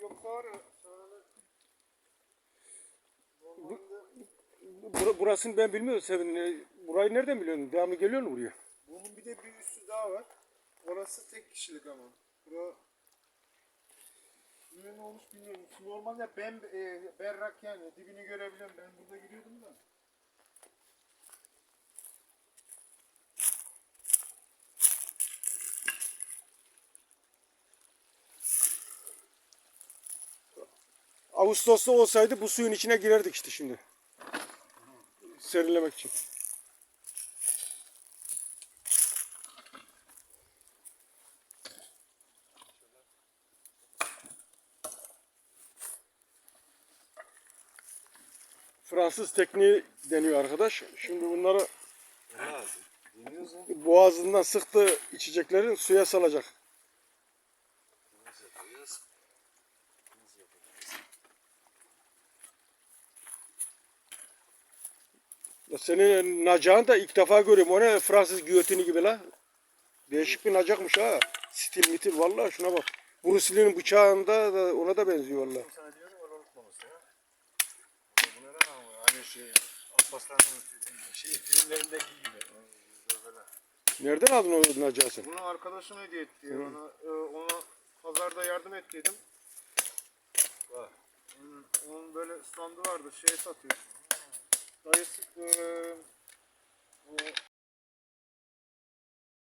yoksa Bur- burasını ben bilmiyorum Sevin. E, Burayı nereden biliyorsun? Devamlı geliyor mu buraya? bunun bir de bir üstü daha var. Orası tek kişilik ama. Bura ne olmuş bilmiyorum. Normalde ben e, berrak yani dibini görebiliyorum. Ben burada giriyordum da. Ağustos'ta olsaydı bu suyun içine girerdik işte şimdi. Serinlemek için. Fransız tekniği deniyor arkadaş. Şimdi bunları boğazından sıktı içeceklerin suya salacak. Senin nacağını da ilk defa görüyorum. O ne Fransız giyotini gibi la. Değişik bir nacakmış ha. Stil mitil vallahi şuna bak. Bruce Lee'nin bıçağında da ona da benziyor vallahi. Sana diyorum onu unutmamışsın ya. Bu neden ama hani şey şey filmlerindeki gibi. Nereden aldın o nacağı sen? Bunu arkadaşım hediye etti. Ona, e, ona pazarda yardım ettiydim. Bak. Onun, onun böyle standı vardı. Şey satıyor. dans les euh,